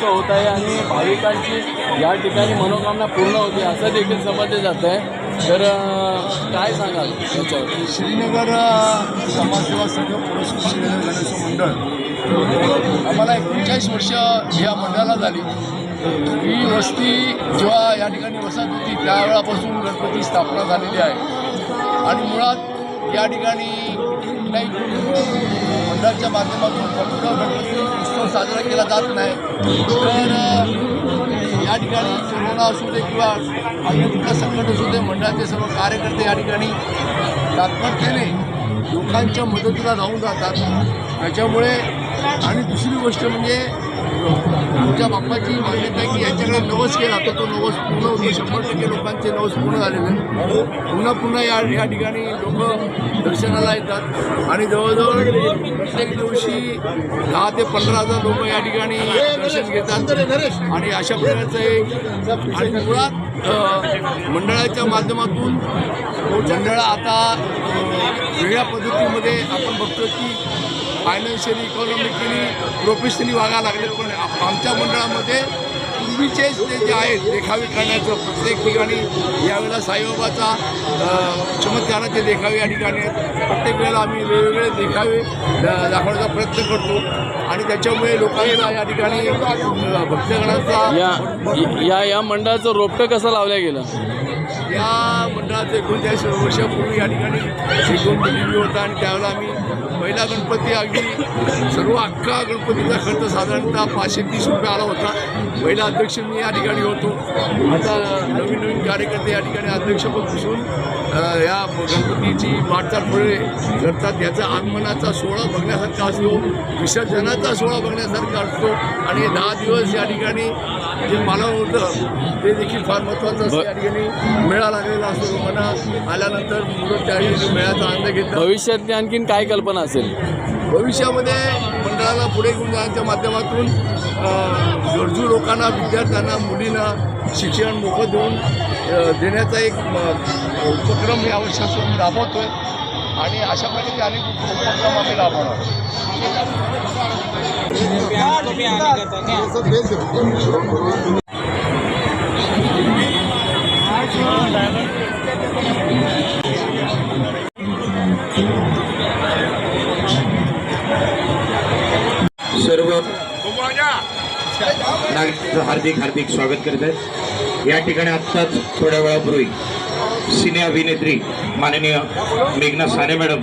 होत आहे आणि भाविकांची या ठिकाणी मनोकामना पूर्ण होते असं देखील समजले जात आहे. तर काय सांगाल याच्यावर? श्रीनगर समाजसेवा संघ पुरस्कृत गणेश मंडळ आम्हाला एकोणचाळीस वर्ष या मंडळाला झाली. ही वस्ती जेव्हा या ठिकाणी वसत होती त्यावेळापासून गणपती स्थापना झालेली आहे. आणि मुळात या ठिकाणी काही मंडळाच्या माध्यमातून फक्त गणपती उत्सव साजरा केला जात नाही. तर या ठिकाणी कोरोना असू दे किंवा अन्य कुठलं संकट असू दे मंडळाचे सर्व कार्यकर्ते या ठिकाणी तात्परतेने लोकांच्या मदतीला जाऊन जातात. त्याच्यामुळे आणि दुसरी गोष्ट म्हणजे तुमच्या बाप्पाची मान्यता आहे की यांच्याकडे नवस केला तर तो नवस पूर्ण होतो. शंभर टक्के लोकांचे नवस पूर्ण झालेले आहेत. पुन्हा पुन्हा या या ठिकाणी लोक दर्शनाला येतात. आणि जवळजवळ प्रत्येक दिवशी दहा ते पंधरा हजार लोक या ठिकाणी दर्शन घेतात. आणि अशा प्रकारचं एक आणि मुळात मंडळाच्या माध्यमातून मंडळ आता वेगळ्या पद्धतीमध्ये आपण बघतो की फायनान्शियली इकॉनॉमिकली प्रोफेशनली वागायला लागले पण आमच्या मंडळामध्ये पूर्वीचे ते जे आहेत देखावे करण्याचं प्रत्येक ठिकाणी यावेळेला साईबाबाचा चमत्काराचे देखावे या ठिकाणी आहेत. प्रत्येक वेळेला आम्ही वेगवेगळे देखावे दाखवण्याचा प्रयत्न करतो. आणि त्याच्यामुळे लोकांना या ठिकाणी भक्तगणाचा भक्तगणांचा या या या मंडळाचं रोपटं कसं लावलं गेलं? या मंडळाचं एकोणचाळीस वर्षापूर्वी या ठिकाणी शिकवून दिलेली होता आणि त्यावेळेला आम्ही पहिला गणपती अगदी सर्व अख्खा गणपतीचा खर्च साधारणतः पाचशे तीस रुपये आला होता. पहिला अध्यक्ष मी या ठिकाणी होतो. आता नवीन नवीन कार्यकर्ते या ठिकाणी अध्यक्षपद बसून या गणपतीची वाटचाल पुढे करतात. याचा आगमनाचा सोहळा बघण्यासारखा असतो विसर्जनाचा सोहळा बघण्यासारखा असतो आणि दहा दिवस या ठिकाणी जे मला होतं ते देखील फार महत्त्वाचं असतं या ठिकाणी मेळा लागलेला असतो. लोकांना आल्यानंतर मुलं त्या ठिकाणी मेळ्याचा आनंद घेतात. भविष्यातली आणखीन काय कल्पना असेल? भविष्यामध्ये मंडळाला पुढे घेऊन जाण्याच्या माध्यमातून गरजू लोकांना विद्यार्थ्यांना मुलींना शिक्षण मोफत देऊन देण्याचा एक उपक्रम या वर्षापासून आम्ही राबवतो आहे आणि अशा प्रकारचे अनेक उप- उपक्रम आम्ही राबवणार सर्व नागरिकांचं हार्दिक हार्दिक स्वागत करत आहेत. या ठिकाणी आत्ताच थोड्या वेळापूर्वी सिने अभिनेत्री माननीय मेघना साने मॅडम.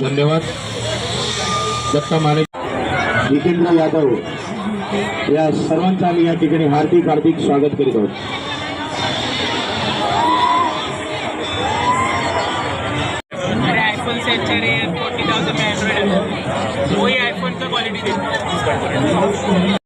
धन्यवाद. दत्ता माने जितेंद्र यादव या सर्वांचं आम्ही या ठिकाणी हार्दिक हार्दिक स्वागत करीत आहोत. वही आईफोन का क्वालिटी देखते